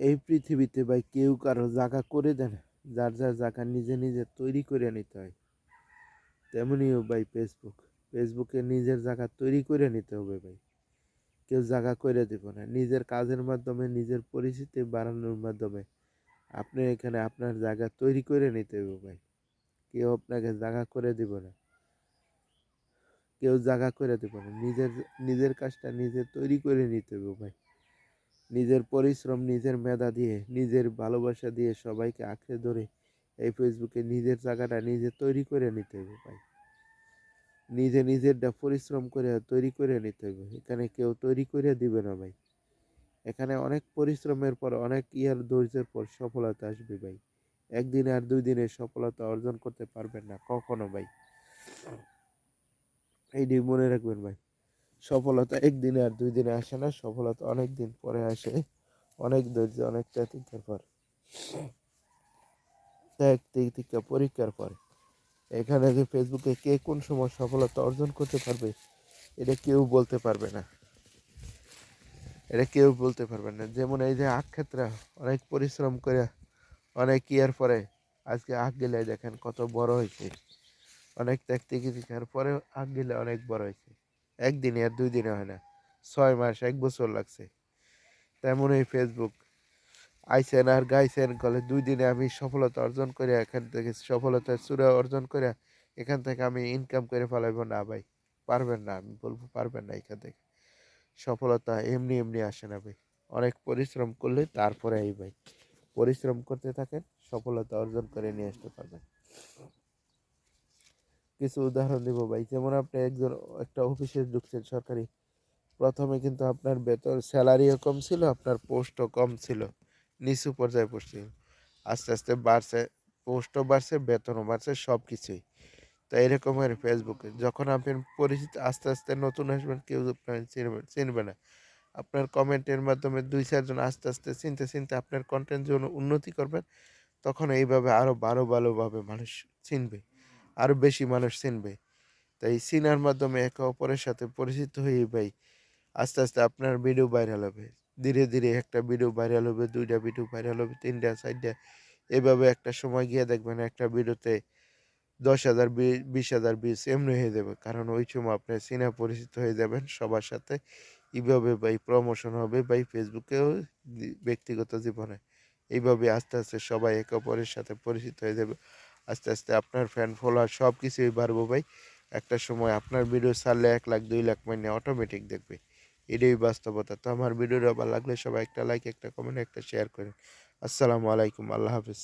এই পৃথিবীতে ভাই কেউ কারও জায়গা করে দেয় না। যার যার জায়গা নিজে নিজে তৈরি করে নিতে হয়। তেমনিও ভাই ফেসবুক ফেসবুকে নিজের জায়গা তৈরি করে নিতে হবে ভাই। কেউ জায়গা করে দেব না। নিজের কাজের মাধ্যমে, নিজের পরিচিতি বাড়ানোর মাধ্যমে আপনি এখানে আপনার জায়গা তৈরি করে নিতে হবে ভাই। কেউ আপনাকে জায়গা করে দিব না। কেউ জায়গা করে দেব না। নিজের নিজের কাজটা নিজে তৈরি করে নিতে হবে ভাই। নিজের পরিশ্রম, নিজের মেধা দিয়ে, নিজের ভালোবাসা দিয়ে সবাইকে আঁকড়ে ধরে এই ফেসবুকে নিজের জায়গাটা নিজে তৈরি করে নিতে হবে ভাই। নিজে নিজেরটা পরিশ্রম করে তৈরি করে নিতে হবে। এখানে কেউ তৈরি করে দিবে না ভাই। এখানে অনেক পরিশ্রমের পর, অনেক ইয়ার ধৈর্যের পর সফলতা আসবে ভাই। একদিন আর দুই দিনে সফলতা অর্জন করতে পারবেন না কখনো ভাই। এইটি মনে রাখবেন ভাই। সফলতা একদিনে আর দুই দিনে আসে না সফলতা অনেক দিন পরে আসে অনেক ধৈর্য অনেক ত্যাতিকার পর ত্যাগ পরীক্ষার পর এখানে যে ফেসবুকে কে কোন সময় সফলতা অর্জন করতে পারবে এটা কেউ বলতে পারবে না এটা কেউ বলতে পারবে না যেমন এই যে আখ ক্ষেত্রে অনেক পরিশ্রম করে অনেক ইয়ার পরে আজকে আখ গেলে দেখেন কত বড় হয়েছে অনেক ত্যাগ তিতিকার পরে আখ গেলে অনেক বড় হয়েছে একদিনে আর দুই দিনে হয় না। ছয় মাস, এক বছর লাগছে। তেমন এই ফেসবুক আইসেন আর গাইছেন, কলে দুই দিনে আমি সফলতা অর্জন করে এখান থেকে, সফলতার চূড়া অর্জন করে এখান থেকে আমি ইনকাম করে ফেলাইব। না ভাই, পারবেন না, আমি বলব পারবেন না এখান থেকে। সফলতা এমনি এমনি আসে না ভাই। অনেক পরিশ্রম করলে তারপরে এই ভাই পরিশ্রম করতে থাকেন, সফলতা অর্জন করে নিয়ে আসতে পারবেন। কিছু উদাহরণ দিব ভাই। যেমন আপনি একজন, একটা অফিসে ঢুকছেন সরকারি, প্রথমে কিন্তু আপনার বেতন স্যালারিও কম ছিল, আপনার পোস্টও কম ছিল, নিচু পর্যায়ে পড়ছিল আস্তে আস্তে বাড়ছে, পোস্টও বাড়ছে, বেতনও বাড়ছে সব কিছুই তো এরকমের ফেসবুকে যখন আপনি পরিচিত, আস্তে আস্তে নতুন আসবেন, কেউ আপনার চিনবে চিনবে না। আপনার কমেন্টের মাধ্যমে দুই চারজন আস্তে আস্তে চিনতে চিনতে আপনার কন্টেন্ট যখন উন্নতি করবেন, তখন এইভাবে আরও ভালো, ভালোভাবে মানুষ চিনবে। আরও বেশি মানুষ চিনবে। তাই চিনার মাধ্যমে একে অপরের সাথে পরিচিত হয়ে ভাই, আস্তে আস্তে আপনার ভিডিও ভাইরাল হবে। ধীরে ধীরে একটা ভিডিও ভাইরাল হবে, দুইটা ভিডিও ভাইরাল হবে, তিনটা, চারটা। এভাবে একটা সময় গিয়ে দেখবেন একটা ভিডিওতে দশ হাজার বিশ হাজার বিশ এমনি হয়ে যাবে। কারণ ওই সময় আপনি চিনা পরিচিত হয়ে যাবেন সবার সাথে। এইভাবে ভাই প্রমোশন হবে ভাই ফেসবুকেও ব্যক্তিগত জীবনে। এইভাবে আস্তে আস্তে সবাই একে অপরের সাথে পরিচিত হয়ে যাবে। আস্তে আস্তে আপনার ফ্যান ফলোয়ার সব কিছুই বাড়বো ভাই। একটা সময় আপনার ভিডিও ছাড়লে এক লাখ, দুই লাখ মাইনে অটোমেটিক দেখবে। এটাই বাস্তবতা। তো আমার ভিডিওটা ভালো লাগলে সবাই একটা লাইক একটা কমেন্ট একটা শেয়ার করেন। আসসালামু আলাইকুম। আল্লাহ হাফিজ।